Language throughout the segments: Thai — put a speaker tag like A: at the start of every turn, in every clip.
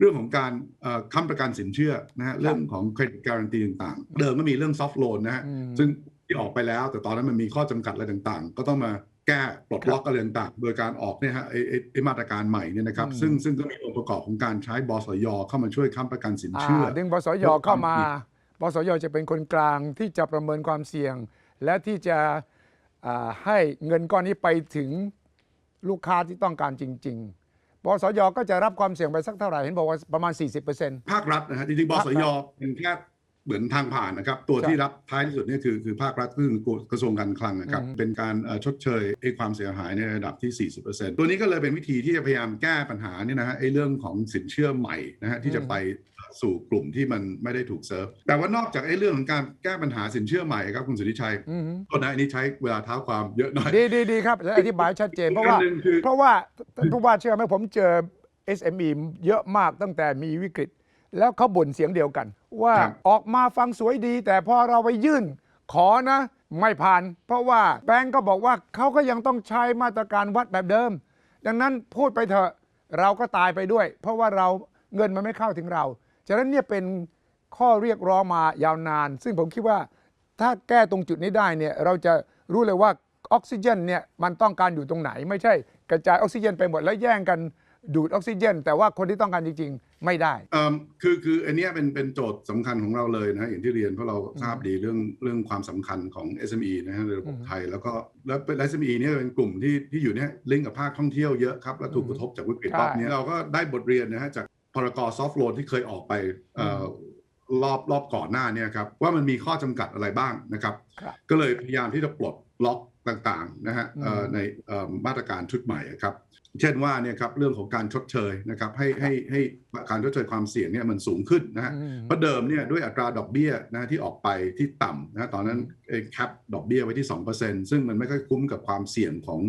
A: เรื่องของการเอ่อค้ำประกันสินเชื่อนะฮะเรื่องของเครดิตการันตีต่างๆ เดิมก็มีเรื่องซอฟ t ์โลนนะฮะ
B: อืม
A: ซึ่งที่ออกไปแล้ว แต่ตอนนั้นมันมีข้อจำกัดอะไรต่างๆ ก็ต้องมาแก้ปลดล็อกอะไรต่างๆโดยการออกเนี่ยฮะไอ้ไอ้ไอ้มาตรการใหม่เนี่ยนะครับ
B: อืม
A: ซึ่งซึ่งก็มีองค์ประกอบของการใช้บสยเข้ามาช่วยค้ำประกันสิน
B: อ่า
A: เชื่อ
B: ดึงบสยเข้ามาบสยจะเป็นคนกลางที่จะประเมินความเสี่ยง และที่จะอ่าให้เงินก้อนนี้ไปถึงลูกค้าที่ต้องการจริง ๆ บสยก็จะรับความเสี่ยงไปสักเท่าไหร่ เห็นบอกว่าประมาณ 40%
A: ภาครัฐนะฮะจริงๆบสยเป็นแค่ เหมือนทางผ่านนะครับ ตัว
B: ครับ
A: ที่รับท้ายที่สุดเนี่ยคือคือภาครัฐคือกระทรวงการคลังนะครับ
B: อืม
A: เป็นการเอ่อชดเชยไอ้ความเสียหายในระดับที่ 40%ตัวนี้ก็เลยเป็นวิธีที่จะพยายามแก้ปัญหาเนี่ยนะฮะไอ้เรื่องของสินเชื่อใหม่นะฮะที่จะไปสู่กลุ่มที่มันไม่ได้ถูกเซิร์ฟ แต่ว่านอกจากไอ้เรื่องของการแก้ปัญหาสินเชื่อใหม่ครับคุณสุทธิชัย
B: อือฮึ
A: ตัวนะอันนี้ใช้เวลาเท้าความเยอะหน่อย
B: ดีดีดีครับและอธิบายชัดเจนเพราะว่า
A: อีกอันหนึ่งคือ
B: เพราะว่าท่านผู้ว่าเชื่อไหมผมเจอ SME เยอะมากตั้งแต่มีวิกฤต แล้วเขาบ่นเสียงเดียวกัน ว่า
A: ครับ
B: ออกมาฟังสวยดี แต่พอเราไปยื่น ขอนะ ไม่ผ่าน เพราะว่าแบงก์ก็บอกว่าเขาก็ยังต้องใช้มาตรการวัดแบบเดิม ดังนั้นพูดไปเถอะเราก็ตายไปด้วย เพราะว่าเราเงินมันไม่เข้าถึงเราฉะนั้นเนี่ยเป็นข้อเรียกร้องมายาวนาน ซึ่งผมคิดว่า ถ้าแก้ตรงจุดนี้ได้เนี่ยเราจะรู้เลยว่าออกซิเจนเนี่ยมันต้องการอยู่ตรงไหน ไม่ใช่กระจายออกซิเจนไปหมดแล้วแย่งกัน ดูดออกซิเจน แต่ว่าคนที่ต้องการจริง ๆ ไม่ได้
A: เอิ่มคือคืออันเนี้ยเป็นเป็นโจทย์สำคัญของเราเลยนะอย่างที่เรียนเพราะเราทราบดีเรื่องเรื่องความสำคัญของ SME นะฮะในระบบ
B: อืม
A: ไทย แล้วก็แล้วเป็น SME เนี่ยเป็นกลุ่มที่ที่อยู่เนี่ยลิงก์กับภาคท่องเที่ยวเยอะครับ และถูกกระทบจากวิกฤต
B: ใช่
A: รอบนี้เราก็ได้บทเรียนนะฮะจากพรกซอฟท์โลนที่เคยออกไปเอ่ออรอบรอบก่อนหน้าเนี่ยครับว่ามันมีข้อจำกัดอะไรบ้างนะครับ
B: ครับ
A: ก็เลยพยายามที่จะปลดล็อก ต่างๆนะฮะเอ่อ
B: อืม
A: ในเอ่อมาตรการชุดใหม่ครับ เช่นว่าเนี่ยครับเรื่องของการชดเชยนะครับให้ให้ให้การชดเชยความเสี่ยงเนี่ยมันสูงขึ้นนะฮะ
B: อืม
A: เพราะเดิมเนี่ยด้วยอัตราดอกเบี้ยนะที่ออกไปที่ต่ำนะตอนนั้นแคปดอกเบี้ยไว้ที่ 2%ซึ่งมันไม่ค่อยคุ้มกับความเสี่ยงของ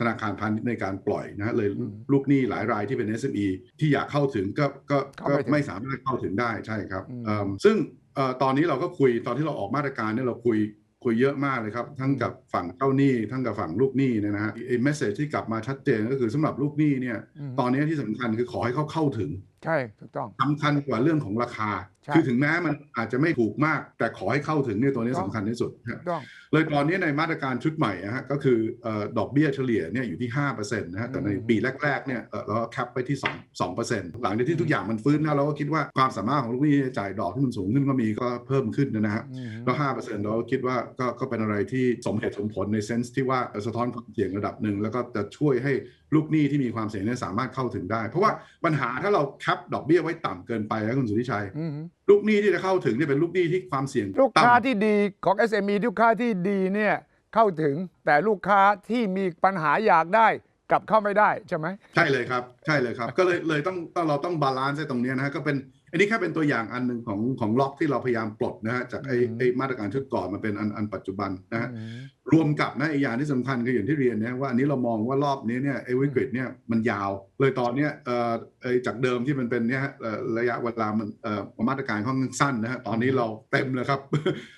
A: ธนาคารพาณิชย์ในการปล่อยนะฮะเลย
B: อืม
A: ลูกหนี้หลายรายที่เป็น SME ที่อยากเข้าถึงก็ก็
B: เข้า
A: ก็
B: ไม่ถึง
A: ไม่สามารถเข้าถึงได้ใช่ครับ
B: อืม
A: เอิ่มซึ่งเอ่อตอนนี้เราก็คุยตอนที่เราออกมาตรการเนี่ยเราคุย คุยเยอะมากเลยครับ ทั้งกับฝั่งเจ้าหนี้ ทั้งกับฝั่งลูกหนี้เนี่ยนะฮะไอ้เมสเซจที่กลับมาชัดเจนก็คือสำหรับลูกหนี้เนี่ย
B: อืม
A: ตอนนี้ที่สำคัญคือขอให้เขาเข้าถึง
B: ใช่ถูกต้อง
A: สำคัญกว่าเรื่องของราคา
B: ใช่
A: คือถึงแม้มันอาจจะไม่ถูกมาก แต่ขอให้เข้าถึงเนี่ยตัวนี้
B: ถูกต้
A: สำ
B: อง
A: คัญที่สุดนะ
B: ถู
A: ฮะ
B: กต้อง
A: เลยตอนนี้ในมาตรการชุดใหม่อะฮะก็คือเอ่อดอกเบี้ยเฉลี่ยเนี่ยอยู่ที่5%นะฮะแต่ใน
B: อืม
A: ปีแรกๆเนี่ยเอ่อเราก็แคปไปที่2 2%หลังจากที่ทุกอย่างมันฟื้นแล้วเราก็คิดว่าความสามารถของลูกหนี้จะจ่ายดอกที่มันสูงขึ้นก็มีก็เพิ่มขึ้นนะฮะ
B: อืม
A: แล้ว5%เราก็คิดว่าก็ก็เป็นอะไรที่สมเหตุสมผลในเซนส์ที่ว่าสะท้อนความเสี่ยงระดับหนึ่ง แล้วก็จะช่วยให้ลูกหนี้ที่มีความเสี่ยงเนี่ยสามารถเข้าถึงได้ เพราะว่าปัญหาถ้าเราแคปดอกเบี้ยไว้ต่ำเกินไปนะคุณสุทธิชัย
B: อืม
A: ลูกหนี้ที่จะเข้าถึงเนี่ยเป็นลูกหนี้ที่ความเสี่ยง
B: ลูกค้า
A: ต่ำ
B: ที่ดีของ SME ลูกค้าที่ดีเนี่ยเข้าถึงแต่ลูกค้าที่มีปัญหาอยากได้กลับเข้าไม่ได้ใช่ไหม
A: ใช่เลยครับ ใช่เลยครับ ก็เลยเลยต้องต้องเราต้องบาลานซ์ตรงเนี้ยนะฮะก็เป็นอันนี้แค่เป็นตัวอย่างอันหนึ่งของของล็อกที่เราพยายามปลดนะฮะจากไอ้
B: อืม
A: ไอ้มาตรการชุดก่อนมาเป็นอันอันปัจจุบันนะฮะ
B: อืม
A: รวมกับนะอีกอย่างที่สำคัญคืออย่างที่เรียนเนี่ยว่าอันนี้เรามองว่ารอบนี้เนี่ยไอ้วิกฤตเนี่ยมันยาว เลยตอนเนี้ยเอ่อไอ้จากเดิมที่มันเป็นเนี่ยฮะเอ่อระยะเวลามันเอ่อมาตรการค่อนข้างสั้นนะฮะตอนนี้เราเต็มเลยครับ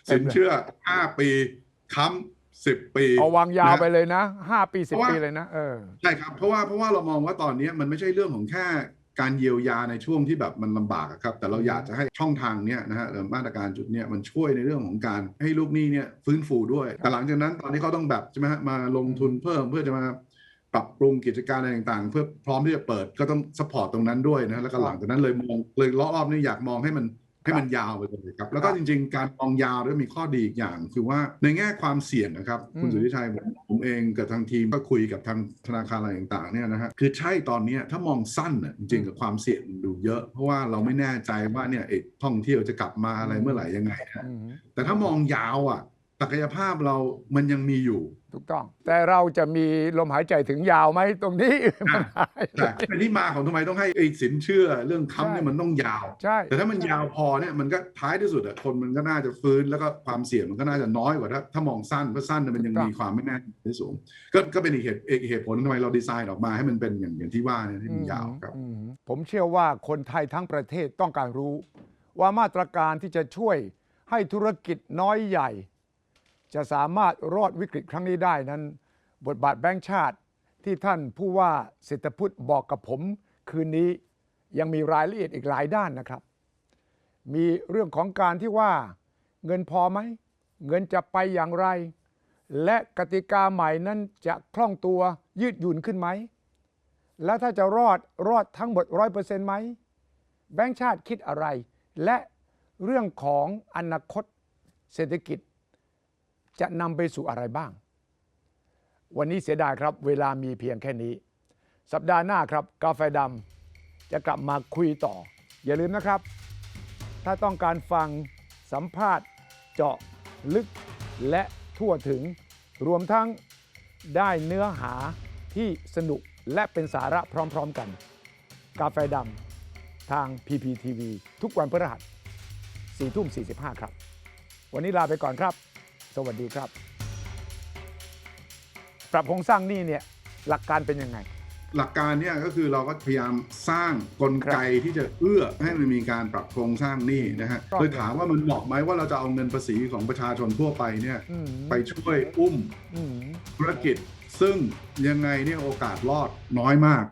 B: เต็
A: สิ
B: ม
A: น
B: เลย
A: เชื่อ 5 ปีค้ำ10ปี
B: เอาวางยาวไป
A: นะ
B: เลยนะห้าปีสิบ
A: เพราะว่า
B: ปีเลยนะเออ
A: ใช่ครับเพราะว่าเพราะว่าเรามองว่าตอนนี้มันไม่ใช่เรื่องของแค่ การเยียวยาในช่วงที่แบบมันลำบากครับ แต่เราอยากจะให้ช่องทางเนี้ยนะฮะมาตรการจุดเนี้ยมันช่วยในเรื่องของการให้ลูกหนี้เนี่ยฟื้นฟูด้วย แต่หลังจากนั้นตอนนี้เขาต้องแบบใช่ไหมฮะมาลงทุนเพิ่มเพื่อจะมาปรับปรุงกิจการอะไรต่างๆ เพื่อพร้อมที่จะเปิดก็ต้องสปอร์ตตรงนั้นด้วยนะฮะแล้วก็หลังจากนั้นเลยมองเลยรอบนี่อยากมองให้มัน ให้มันยาวไปเลยครับ แล้วก็จริง ๆ การมองยาวแล้วมีข้อดีอีกอย่าง คือว่าในแง่ความเสี่ยงนะครับคุณ
B: อืม
A: สุทธิชัยผมผมเองกับทางทีมก็คุยกับทางธนาคารอะไรต่างๆเนี่ยนะฮะคือใช่ตอนเนี้ยถ้ามองสั้นน่ะจริงๆกับความเสี่ยงมันดูเยอะ เพราะว่าเราไม่แน่ใจว่าเนี่ยไอ้ท่องเที่ยวจะกลับมาอะไรเมื่อไหร่ยังไงนะ
B: อืม
A: แต่ถ้ามองยาวอะ ศักยภาพเรามันยังมีอยู่
B: ถูกต้อง แต่เราจะมีลมหายใจถึงยาวไหมตรงนี้
A: แต่เป็นที่มาของทำไมต้องให้ไอ้สินเชื่อเรื่องค้ำเนี่ย
B: ใช่
A: มันต้องยาว
B: ใช่
A: แต่ถ้ามันยาวพอเนี่ยมันก็ท้ายที่สุดอะคนมันก็น่าจะฟื้นแล้วก็ความเสี่ยงมันก็น่าจะน้อยกว่าถ้าถ้ามองสั้นเพราะสั้นเนี่ยมันยังมีความไม่แน่ที่สูง ก็ก็เป็นอีกเหตุอีกเหตุผลทำไมเราดีไซน์ออกมาให้มันเป็นอย่างอย่างที่ว่าเนี่ยที่มันยาวครับ
B: อืมผมเชื่อว่าคนไทยทั้งประเทศต้องการรู้ ว่ามาตรการที่จะช่วยให้ธุรกิจน้อยใหญ่ จะสามารถรอดวิกฤตครั้งนี้ได้นั้น บทบาทแบงก์ชาติที่ท่านผู้ว่าเศรษฐพุทธบอกกับผมคืนนี้ยังมีรายละเอียดอีกหลายด้านนะครับ มีเรื่องของการที่ว่าเงินพอไหม เงินจะไปอย่างไร และกติกาใหม่นั้นจะคล่องตัวยืดหยุ่นขึ้นไหม แล้วถ้าจะรอดรอดทั้งหมดร้อยเปอร์เซ็นต์ไหม แบงก์ชาติคิดอะไร และเรื่องของอนาคตเศรษฐกิจ จะนำไปสู่อะไรบ้าง วันนี้เสียดายครับ เวลามีเพียงแค่นี้ สัปดาห์หน้าครับ กาแฟดำจะกลับมาคุยต่อ อย่าลืมนะครับ ถ้าต้องการฟังสัมภาษณ์ เจาะลึกและทั่วถึง รวมทั้งได้เนื้อหาที่สนุกและเป็นสาระพร้อมๆกัน กาแฟดำทาง PPTV ทุกวันพฤหัส4ทุ่ม45 ครับ วันนี้ลาไปก่อนครับ สวัสดีครับ ปรับโครงสร้างหนี้เนี่ยหลักการเป็นยังไง
A: หลักการเนี่ยก็คือเราก็พยายามสร้างกลไกที่จะเอื้อให้มันมีการปรับโครงสร้างหนี้นะฮะ
B: ครับ
A: โดยถามว่ามันเหมาะไหมว่าเราจะเอาเงินภาษีของประชาชนทั่วไปเนี่ย
B: อืม
A: ไปช่วยอุ้ม
B: อืม
A: ธุรกิจซึ่งยังไงเนี่ยโอกาสรอดน้อยมาก